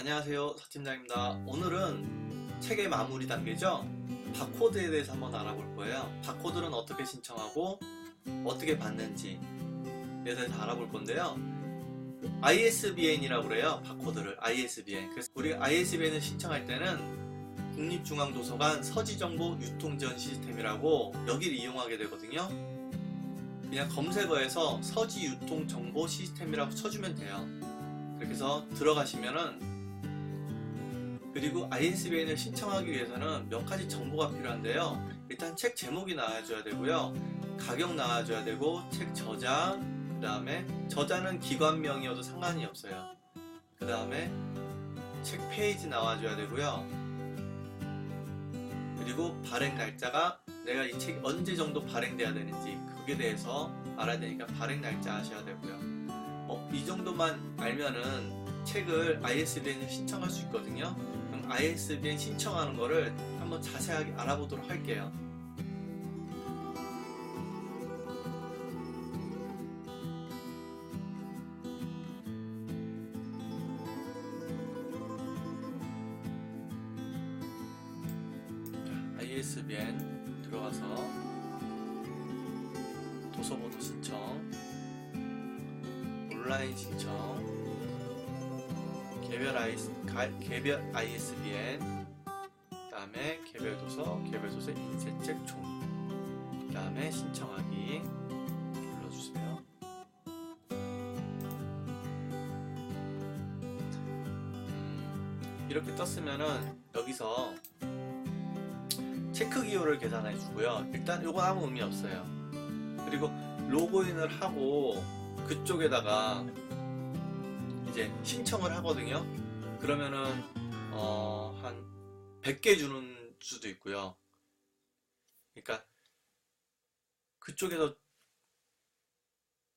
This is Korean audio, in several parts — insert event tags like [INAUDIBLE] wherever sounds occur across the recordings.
안녕하세요 서팀장입니다. 오늘은 책의 마무리 단계죠? 바코드에 대해서 한번 알아볼 거예요. 바코드는 어떻게 신청하고 어떻게 받는지에 대해서 알아볼 건데요. ISBN이라고 그래요 바코드를. ISBN 그래서 우리 ISBN을 신청할 때는 국립중앙도서관 서지정보 유통지원 시스템이라고 여기를 이용하게 되거든요. 그냥 검색어에서 서지유통정보 시스템이라고 쳐주면 돼요. 그렇게 해서 들어가시면은 그리고 ISBN을 신청하기 위해서는 몇 가지 정보가 필요한데요. 일단 책 제목이 나와줘야 되고요. 가격 나와줘야 되고 책 저자, 그 다음에 저자는 기관명이어도 상관이 없어요. 그 다음에 책 페이지 나와줘야 되고요. 그리고 발행 날짜가 내가 이 책이 언제 정도 발행돼야 되는지 그게 대해서 알아야 되니까 발행 날짜 아셔야 되고요. 어, 이 정도만 알면은 책을 ISBN에 신청할 수 있거든요. ISBN 신청하는 거를 한번 자세하게 알아보도록 할게요. 자, ISBN 들어가서 도서번호 신청, 온라인 신청, 개별, IS, 가, 개별 ISBN 그 다음에 개별 도서, 개별 도서 인쇄책 종이 그 다음에 신청하기 눌러주세요. 음, 이렇게 떴으면은 여기서 체크 기호를 계산해 주고요. 일단 이거 아무 의미 없어요. 그리고 로그인을 하고 그쪽에다가 이제 신청을 하거든요. 그러면은 어, 한 100개 주는 수도 있고요. 그러니까 그쪽에서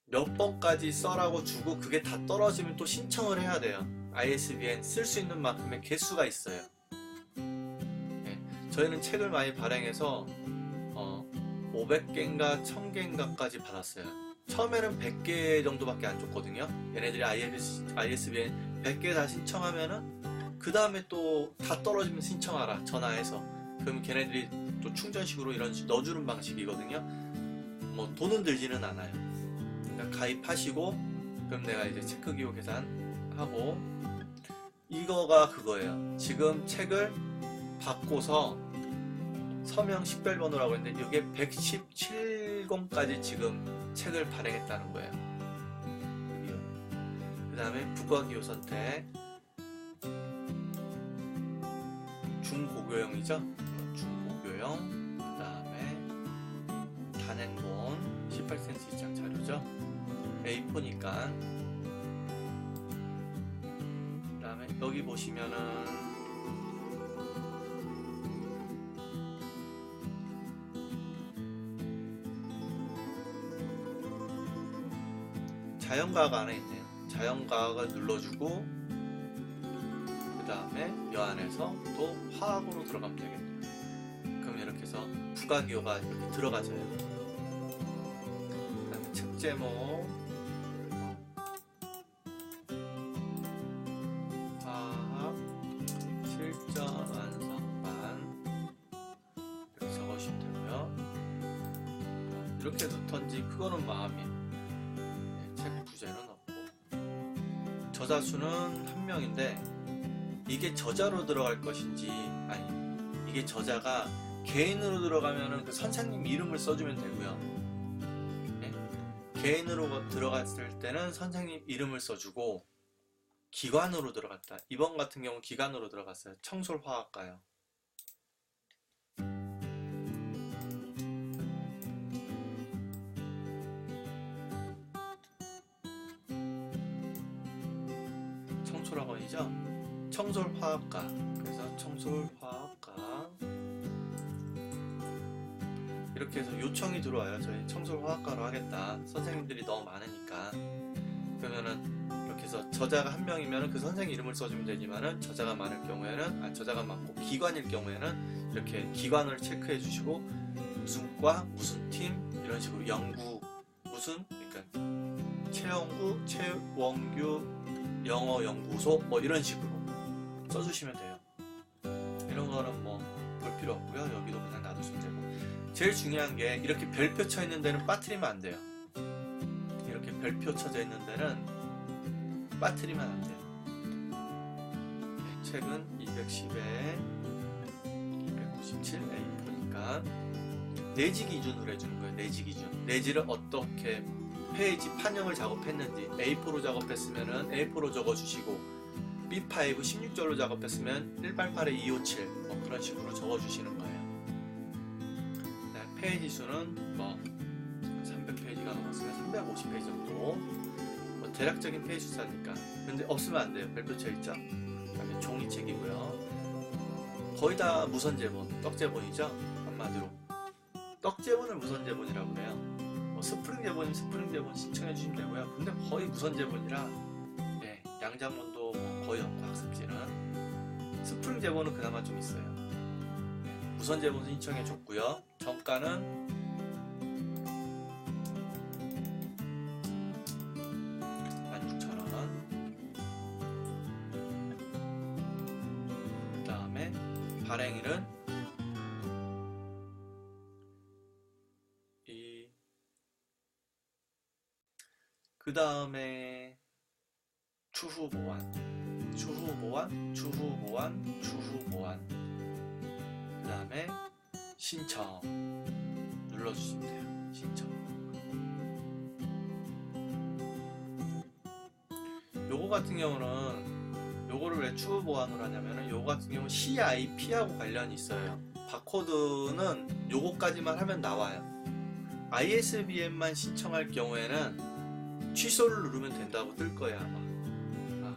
몇 번까지 써라고 주고 그게 다 떨어지면 또 신청을 해야 돼요. ISBN 쓸 수 있는 만큼의 개수가 있어요. 네, 저희는 책을 많이 발행해서 어, 500개인가 1000개인가까지 받았어요. 처음에는 100개 정도밖에 안 줬거든요. 얘네들이 ISBN 100개 다 신청하면은 그 다음에 또 다 떨어지면 신청하라 전화해서 그럼 걔네들이 또 충전식으로 이런 식 넣어주는 방식이거든요. 뭐 돈은 들지는 않아요. 그러니까 가입하시고 그럼 내가 이제 체크 기호 계산하고 이거가 그거예요. 지금 책을 받고서 서명 식별번호라고 했는데 이게 117권까지 지금 책을 발행했다는 거예요. 그 다음에 국어기호 선택 중고교형이죠. 중고교형 그 다음에 단행본 18cm 이상 자료죠. A4니까 그 다음에 여기 보시면은 자연과학 안에 있네요. 자연과학을 눌러주고 그 다음에 이 안에서 또 화학으로 들어가면 되겠네요. 그럼 이렇게 해서 부가기호가 이렇게 들어가져요. 그 다음에 책 제목 화학 실전 완성반 이렇게 적으시면 되고요. 이렇게 넣던지 그거는 마음이에요. 책 부제는 없고. 저자 수는 한 명인데 이게 저자로 들어갈 것인지 아니 이게 저자가 개인으로 들어가면은 그 선생님 이름을 써주면 되고요. 네? 개인으로 들어갔을 때는 선생님 이름을 써주고 기관으로 들어갔다. 이번 같은 경우 기관으로 들어갔어요. 청솔화학과요 청솔학원이죠. 청솔 화학과. 그래서 청솔 화학과. 이렇게 해서 요청이 들어와요. 저희 청솔 화학과로 하겠다. 선생님들이 너무 많으니까. 그러면은 이렇게 해서 저자가 한 명이면 그 선생님 이름을 써주면 되지만은 저자가 많을 경우에는 아 저자가 많고 기관일 경우에는 이렇게 기관을 체크해 주시고 무슨 과 무슨 팀 이런 식으로 연구 무슨 그러니까 최영구 최원규 영어 연구소 뭐 이런 식으로 써주시면 돼요. 이런 거는 뭐 볼 필요 없고요. 여기도 그냥 놔두시면 되고. 제일 중요한 게 이렇게 별표 쳐 있는 데는 빠뜨리면 안 돼요. 이렇게 별표 쳐져 있는 데는 빠뜨리면 안 돼요. 네, 책은 210에 297 A4니까 내지 기준으로 해주는 거예요. 내지 기준. 내지를 어떻게 페이지 판형을 작업했는지 A4로 작업했으면은 A4로 적어주시고 B5 16절로 작업했으면 188에 257 뭐 그런 식으로 적어주시는 거예요. 네, 페이지 수는 뭐 300페이지가 넘었으면 350페이지 정도 뭐 대략적인 페이지 수사니까 근데 없으면 안 돼요. 별표 쳐 있죠. 그다음에 종이책이고요. 거의 다 무선제본, 떡제본이죠. 한마디로 떡제본을 무선제본이라고 그래요. 뭐 스프링 제본이면 스프링 제본 신청해 주시면 되고요. 근데 거의 무선 제본이라 예, 양장본도 뭐 거의 없고 학습지는 스프링 제본은 그나마 좀 있어요. 예, 무선 제본 신청해 줬고요. 정가는 16,000원. 그 다음에 발행일은 그 다음에 추후 보완, 추후 보완, 추후 보완, 추후 보완. 그 다음에 신청 눌러주시면 돼요. 신청. 요거 같은 경우는 요거를 왜 추후 보완을 하냐면은 요거 같은 경우는 CIP하고 관련이 있어요. 바코드는 요거까지만 하면 나와요. ISBN만 신청할 경우에는 취소를 누르면 된다고 뜰 거야 아마. 아,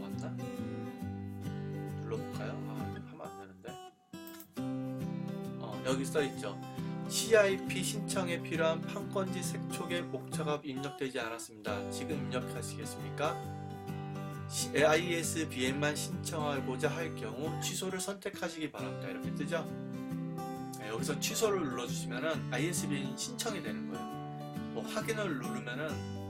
맞나? 눌러볼까요? 아, 하면 안 되는데. 어, 여기 써 있죠. CIP 신청에 필요한 판권지 색촉의 목차가 입력되지 않았습니다. 지금 입력하시겠습니까? ISBN만 신청하고자 할 경우 취소를 선택하시기 바랍니다. 이렇게 뜨죠? 네, 여기서 취소를 눌러주시면은 ISBN 신청이 되는 거예요. 뭐 확인을 누르면은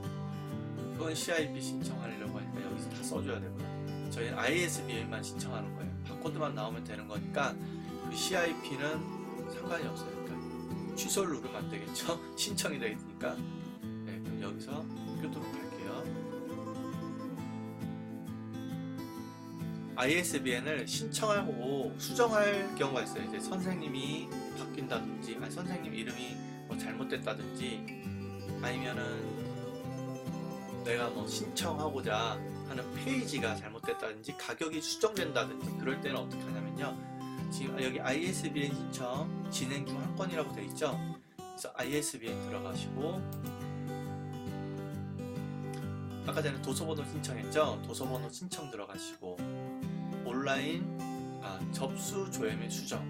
그건 CIP 신청하려고 하니까 여기서 다 써줘야 되고요. 저희는 ISBN만 신청하는 거예요. 바코드만 나오면 되는 거니까 그 CIP는 상관이 없어요. 그러니까 취소를 누르면 안 되겠죠? [LAUGHS] 신청이 되니까. 네, 그럼 여기서 끄도록 할게요. ISBN을 신청하고 수정할 경우가 있어요. 이제 선생님이 바뀐다든지, 아니 선생님 이름이 뭐 잘못됐다든지, 아니면은 내가 뭐 신청하고자 하는 페이지가 잘못됐다든지 가격이 수정된다든지 그럴 때는 어떻게 하냐면요. 지금 여기 ISBN 신청 진행 중 한 건이라고 되어 있죠? 그래서 ISBN 들어가시고 아까 전에 도서번호 신청했죠? 도서번호 신청 들어가시고 온라인 아, 접수 조회 및 수정.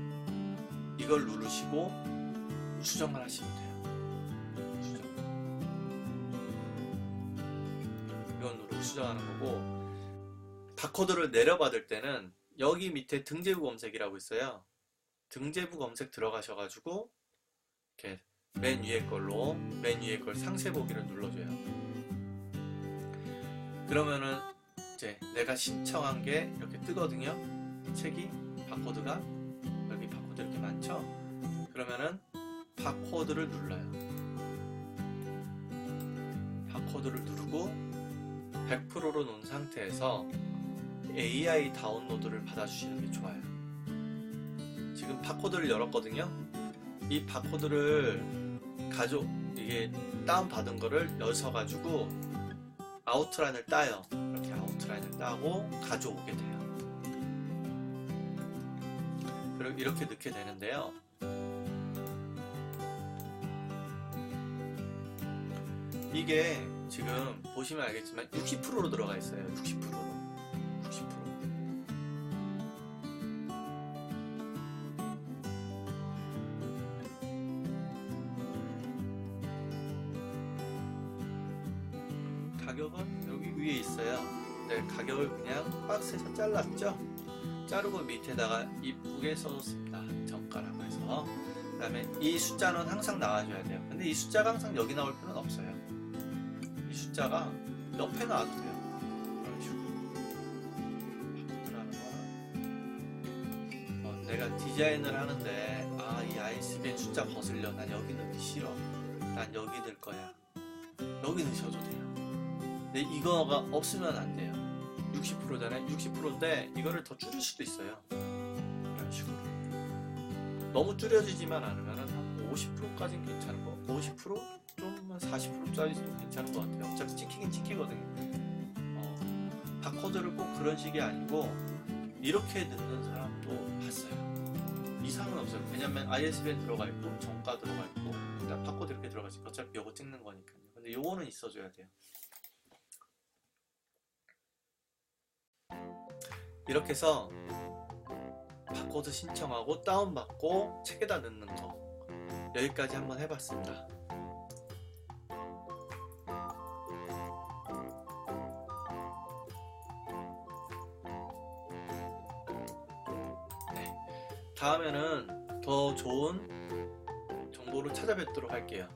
이걸 누르시고 수정을 하시면 돼요 수정하는 거고 바코드를 내려받을 때는 여기 밑에 등재부 검색이라고 있어요. 등재부 검색 들어가셔가지고 이렇게 맨 위에 걸로 맨 위에 걸 상세 보기를 눌러줘요. 그러면은 이제 내가 신청한 게 이렇게 뜨거든요. 책이 바코드가 여기 바코드 이렇게 많죠. 그러면은 바코드를 눌러요. 바코드를 누르고 100%로 놓은 상태에서 AI 다운로드를 받아주시는 게 좋아요. 지금 바코드를 열었거든요. 이 바코드를 가져 이게 다운 받은 거를 여셔가지고 아웃라인을 따요. 이렇게 아웃라인을 따고 가져오게 돼요. 그리고 이렇게 넣게 되는데요. 이게 지금 보시면 알겠지만 60%로 들어가 있어요. 60%로. 60%. 가격은 여기 위에 있어요. 네, 가격을 그냥 박스에서 잘랐죠. 자르고 밑에다가 이쁘게 써줬습니다. 정가라고 해서. 그 다음에 이 숫자는 항상 나와줘야 돼요. 근데 이 숫자가 항상 여기 나올 필요는 없어요. 이 숫자가 옆에 나와도 돼요. 이런 식으로. 바꾸라는 내가 디자인을 하는데 아 이 ISBN 숫자 거슬려 난 여기 넣기 싫어. 난 여기 넣을 거야. 여기 넣으셔도 돼요. 근데 이거가 없으면 안 돼요. 60%잖아요. 60%인데 이거를 더 줄일 수도 있어요. 이런 식으로. 너무 줄여지지만 않으면 한 50%까지는 괜찮은 거. 50%? 좀한 40%짜리도 괜찮은 것 같아요. 어차피 찍히긴 찍히거든요. 어, 바코드를 꼭 그런 식이 아니고 이렇게 넣는 사람도 봤어요. 이상은 없어요. 왜냐면 ISBN 들어가 있고 정가 들어가 있고 그다음 바코드 이렇게 들어가 있고 어차피 요거 찍는 거니까요. 근데 요거는 있어줘야 돼요. 이렇게 해서 바코드 신청하고 다운받고 책에다 넣는 거. 여기까지 한번 해봤습니다 다음에는 더 좋은 정보를 찾아뵙도록 할게요